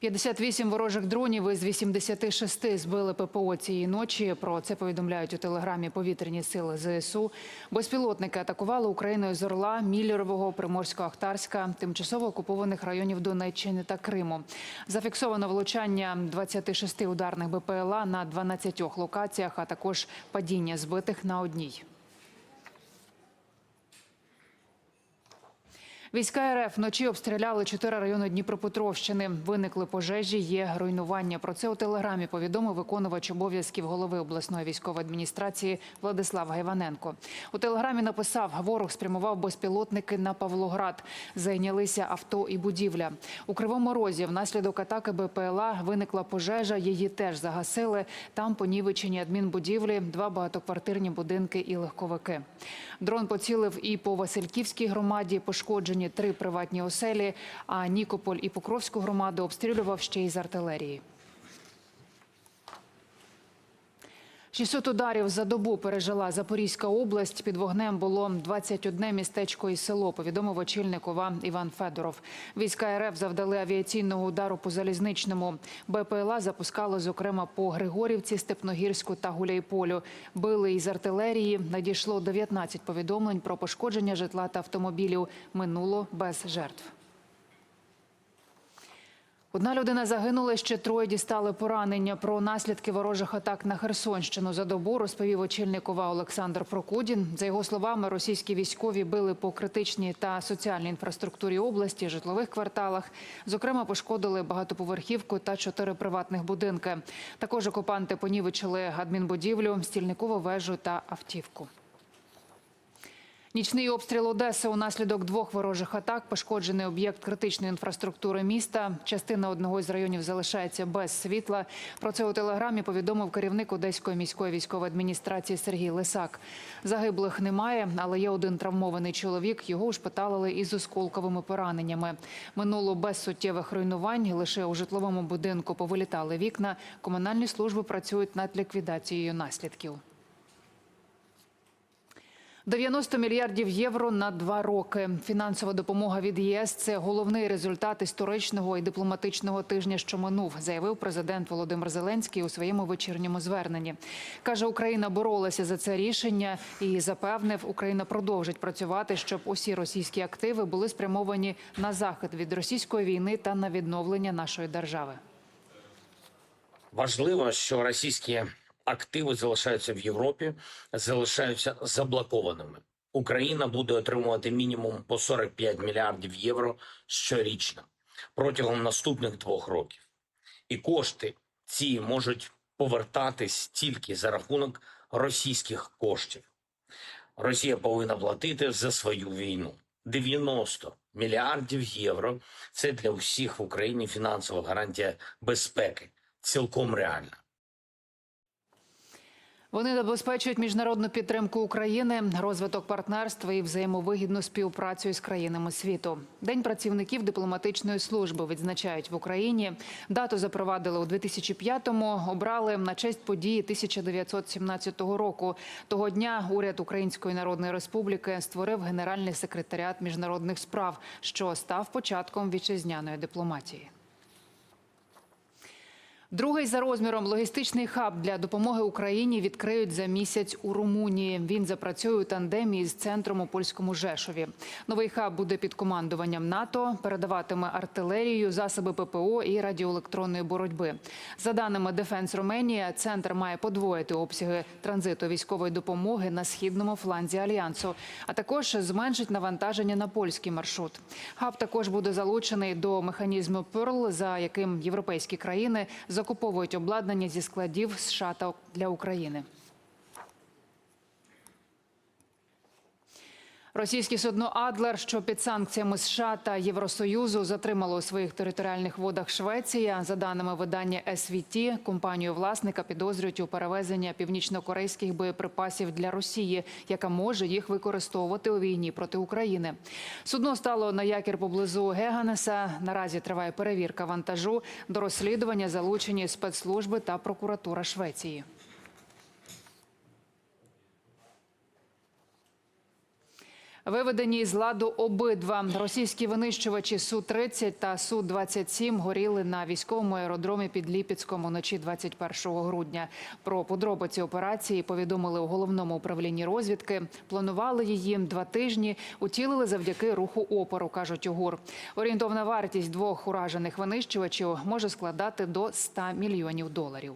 58 ворожих дронів із 86 збили ППО цієї ночі. Про це повідомляють у телеграмі повітряні сили ЗСУ. Безпілотники атакували Україною з Орла, Міллєрового, Приморсько-Ахтарська, тимчасово окупованих районів Донеччини та Криму. Зафіксовано влучання 26 ударних БПЛА на 12 локаціях, а також падіння збитих на одній. Війська РФ вночі обстріляли чотири райони Дніпропетровщини. Виникли пожежі, є руйнування. Про це у телеграмі повідомив виконувач обов'язків голови обласної військової адміністрації Владислав Гайваненко. У телеграмі написав: ворог спрямував безпілотники на Павлоград. Зайнялися авто і будівля. У кривому розі внаслідок атаки БПЛА виникла пожежа. Її теж загасили. Там понівечені адмінбудівлі, два багатоквартирні будинки і легковики. Дрон поцілив і по Васильківській громаді. Пошкоджені три приватні оселі. А Нікополь і Покровську громаду обстрілював ще й з артилерії. 600 ударів за добу пережила Запорізька область. Під вогнем було 21 містечко і село. Повідомив очільник ОВА Іван Федоров. Війська РФ завдали авіаційного удару по залізничному. БПЛА запускали, зокрема, по Григорівці, Степногірську та Гуляйполю. Били із артилерії. Надійшло 19 повідомлень про пошкодження житла та автомобілів. Минуло без жертв. Одна людина загинула, ще троє дістали поранення. Про наслідки ворожих атак на Херсонщину за добу розповів очільник ОВА Олександр Прокудін. За його словами, російські військові били по критичній та соціальній інфраструктурі області, житлових кварталах. Зокрема, пошкодили багатоповерхівку та чотири приватних будинки. Також окупанти понівечили адмінбудівлю, стільникову вежу та автівку. Нічний обстріл Одеси унаслідок двох ворожих атак пошкоджений об'єкт критичної інфраструктури міста. Частина одного з районів залишається без світла. Про це у телеграмі повідомив керівник Одеської міської військової адміністрації Сергій Лисак. Загиблих немає, але є один травмований чоловік. Його ушпиталили із осколковими пораненнями. Минуло без суттєвих руйнувань. Лише у житловому будинку повилітали вікна. Комунальні служби працюють над ліквідацією наслідків. 90 мільярдів євро на два роки. Фінансова допомога від ЄС це головний результат історичного і дипломатичного тижня, що минув, заявив президент Володимир Зеленський у своєму вечірньому зверненні. каже, Україна боролася за це рішення і запевнив, Україна продовжить працювати, щоб усі російські активи були спрямовані на захід від російської війни та на відновлення нашої держави. Важливо, що російські активи залишаються в Європі, залишаються заблокованими. Україна буде отримувати мінімум по 45 мільярдів євро щорічно протягом наступних двох років. І кошти ці можуть повертатись тільки за рахунок російських коштів. Росія повинна платити за свою війну. 90 мільярдів євро це для усіх в Україні фінансова гарантія безпеки, цілком реальна. Вони забезпечують міжнародну підтримку України, розвиток партнерства і взаємовигідну співпрацю з країнами світу. День працівників дипломатичної служби відзначають в Україні. Дату запровадили у 2005-му, Обрали на честь події 1917 року. Того дня уряд Української Народної Республіки створив генеральний секретаріат міжнародних справ, що став початком вітчизняної дипломатії. Другий за розміром логістичний хаб для допомоги Україні відкриють за місяць у Румунії. Він запрацює у тандемі з центром у польському Жешові. Новий хаб буде під командуванням НАТО, передаватиме артилерію, засоби ППО і радіоелектронної боротьби. За даними Дефенс Руменія, центр має подвоїти обсяги транзиту військової допомоги на східному фланзі альянсу, а також зменшить навантаження на польський маршрут. Хаб також буде залучений до механізму Перл, за яким європейські країни закуповують обладнання зі складів США та для України. Російське судно Адлер, що під санкціями США та Євросоюзу затримало у своїх територіальних водах Швеція. За даними видання SVT, компанію власника підозрюють у перевезенні північнокорейських боєприпасів для Росії, яка може їх використовувати у війні проти України. Судно стало на якір поблизу Геганеса. Наразі триває перевірка вантажу. До розслідування залучені спецслужби та прокуратура Швеції. Виведені з ладу обидва російські винищувачі Су-30 та Су-27 горіли на військовому аеродромі під Ліпецьком уночі 21 грудня. Про подробиці операції повідомили у головному управлінні розвідки. Планували її два тижні, утілили завдяки руху опору, кажуть УГУР. Орієнтовна вартість двох уражених винищувачів може складати до 100 мільйонів доларів.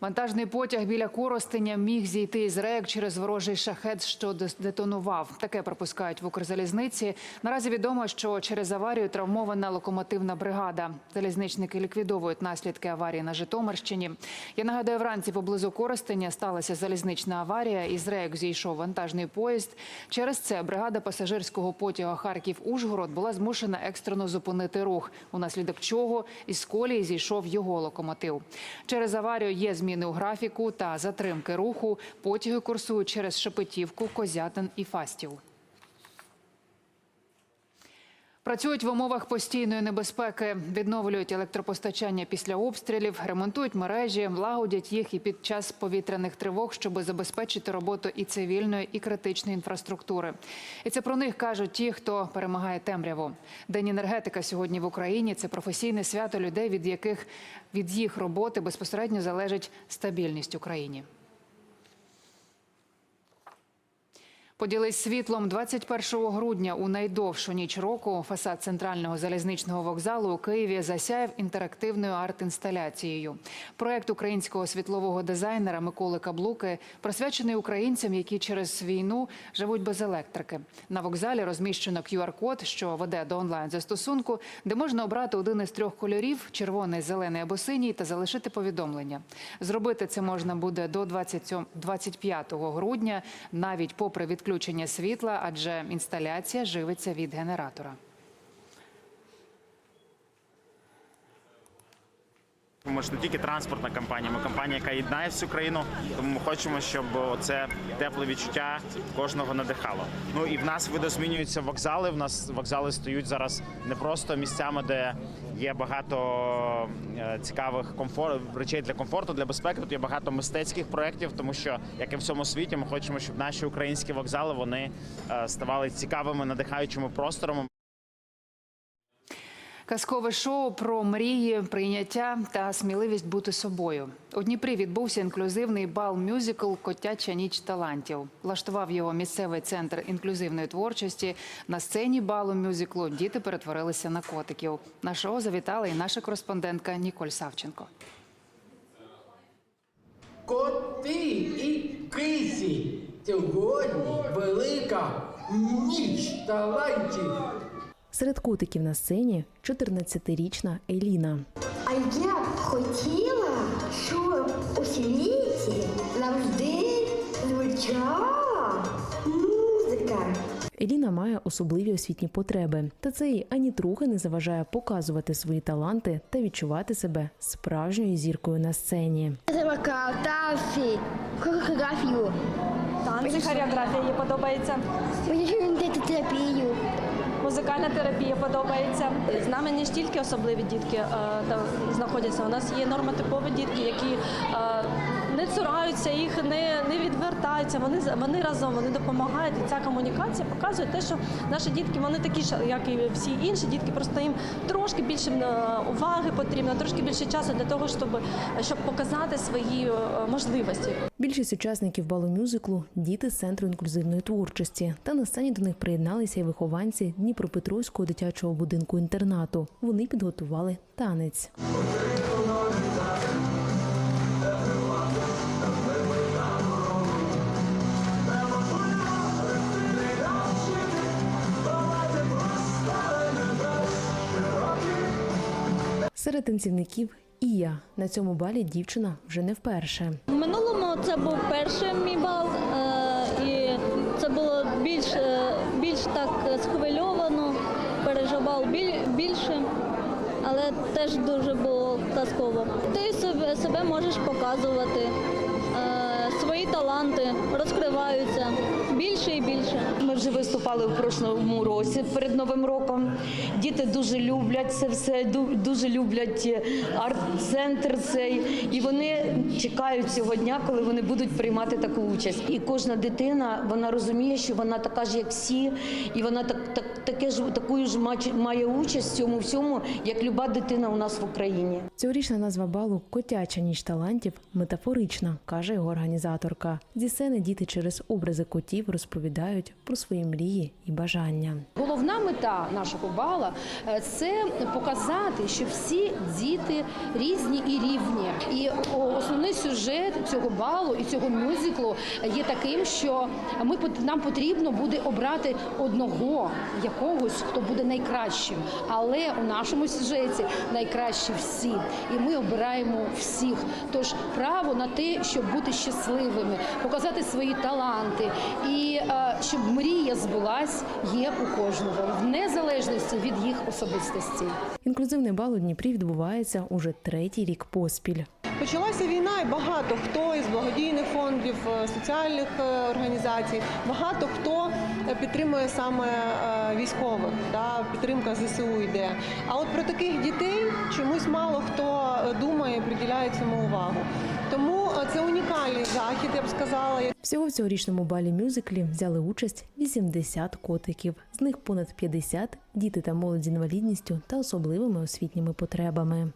Вантажний потяг біля Коростеня міг зійти із рейок через ворожий шахет, що детонував. Таке пропускають в Укрзалізниці. Наразі відомо, що через аварію травмована локомотивна бригада. Залізничники ліквідовують наслідки аварії на Житомирщині. Я нагадаю, вранці поблизу Коростеня сталася залізнична аварія. Із рейок зійшов вантажний поїзд. Через це бригада пасажирського потяга Харків-Ужгород була змушена екстрено зупинити рух, унаслідок чого із колії зійшов його локомотив. Через аварію є зміни у графіку та затримки руху. Потяги курсують через Шепетівку, Козятин і Фастів. Працюють в умовах постійної небезпеки, відновлюють електропостачання після обстрілів, ремонтують мережі, лагодять їх і під час повітряних тривог, щоб забезпечити роботу і цивільної, і критичної інфраструктури. І це про них кажуть ті, хто перемагає темряву. День енергетика сьогодні в Україні це професійне свято людей, від яких від їх роботи безпосередньо залежить стабільність Україні. Поділись світлом 21 грудня у найдовшу ніч року. Фасад центрального залізничного вокзалу у Києві засяяв інтерактивною арт-інсталяцією. Проект українського світлового дизайнера Миколи Каблуки присвячений українцям, які через війну живуть без електрики. На вокзалі розміщено QR-код, що веде до онлайн застосунку, де можна обрати один із трьох кольорів: червоний, зелений або синій, та залишити повідомлення. Зробити це можна буде до 27 25 грудня, навіть попри відключення світла, адже інсталяція живиться від генератора. Ми ж не тільки транспортна компанія, ми компанія, яка єднає всю країну. Тому ми хочемо, щоб це тепле відчуття кожного надихало. Ну і в нас видозмінюються вокзали. В нас вокзали стають зараз не просто місцями, де є багато е, цікавих комфор... речей для комфорту, для безпеки. Тут є багато мистецьких проєктів, тому що як і в всьому світі, ми хочемо, щоб наші українські вокзали вони е, ставали цікавими, надихаючими просторами. Казкове шоу про мрії, прийняття та сміливість бути собою. У Дніпрі відбувся інклюзивний бал мюзикл Котяча ніч талантів. Влаштував його місцевий центр інклюзивної творчості. На сцені балу мюзиклу діти перетворилися на котиків. На шоу завітала і наша кореспондентка Ніколь Савченко. Коти і кисі. Сьогодні велика ніч талантів. Серед котиків на сцені 14-річна Еліна. А я б хотіла, щоб у світі завжди звучала музика. Еліна має особливі освітні потреби, та це їй ані трохи не заважає показувати свої таланти та відчувати себе справжньою зіркою на сцені. Вокал, танці, хореографію. Танці, хореографія їй подобається, Мені терапію. Музикальна терапія подобається. З нами не тільки особливі дітки е, знаходяться. У нас є нормотипові дітки, які е, не цураються їх, не, не відвертаються. Вони вони разом вони допомагають. І ця комунікація показує те, що наші дітки вони такі ж, як і всі інші дітки. Просто їм трошки більше е, уваги потрібно, трошки більше часу для того, щоб, щоб показати свої е, можливості. Більшість учасників балу мюзиклу діти з центру інклюзивної творчості. Та на сцені до них приєдналися й вихованці Дніпропетровського дитячого будинку інтернату. Вони підготували танець. Серед танцівників і я на цьому балі дівчина вже не вперше. Минулому це був перший мій бал, е, і це було більш, е, більш так схвильовано, переживав біль- більше, але теж дуже було казково. Ти себе, можеш показувати, таланти розкриваються більше і більше. Ми вже виступали в прошлому році перед Новим роком. Діти дуже люблять це все, дуже люблять е, арт-центр цей. І вони чекають цього дня, коли вони будуть приймати таку участь. І кожна дитина вона розуміє, що вона така ж, як всі, і вона так, так таке ж такою ж має участь в цьому всьому, як люба дитина у нас в Україні. Цьогорічна назва балу Котяча ніч талантів метафорична, каже його організаторка. Зі сцени діти через образи котів розповідають про свої мрії і бажання. Головна мета нашого бала е, це показати, що всі діти різні і рівні. І основний сюжет цього балу і цього мюзиклу є таким, що ми нам потрібно буде обрати одного якогось, хто буде найкращим. Але у нашому сюжеті найкращі всі, і ми обираємо всіх. Тож право на те, щоб бути щасливими, показати свої таланти і е, щоб мрія збулась, є у кожного в незалежності від їх особистості. Інклюзивний бал у Дніпрі відбувається уже третій рік поспіль. Почалася війна, і багато хто із благодійних фондів, е, соціальних е, організацій, багато хто е, підтримує саме військових. Да, підтримка ЗСУ йде. А от про таких дітей чомусь мало хто думає, приділяє цьому увагу. Тому це унікальний захід, я б сказала. Всього в цьогорічному балі мюзиклі взяли участь 80 котиків. З них понад 50 – діти та молодь з інвалідністю та особливими освітніми потребами.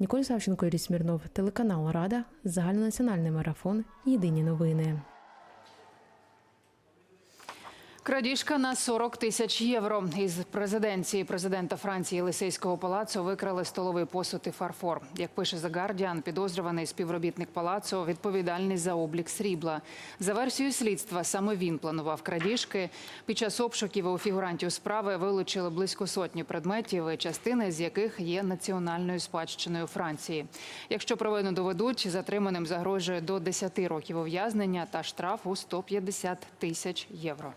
Ніколь Савченко, Юрій Смірнов, телеканал Рада, загальнонаціональний марафон. Єдині новини. Крадіжка на 40 тисяч євро. Із президенції президента Франції Єлисейського палацу викрали столовий посуд і фарфор. Як пише The Guardian, підозрюваний співробітник палацу відповідальний за облік срібла. За версією слідства, саме він планував крадіжки. Під час обшуків у фігурантів справи вилучили близько сотні предметів, частини з яких є національною спадщиною Франції. Якщо провину доведуть, затриманим загрожує до 10 років ув'язнення та штраф у 150 тисяч євро.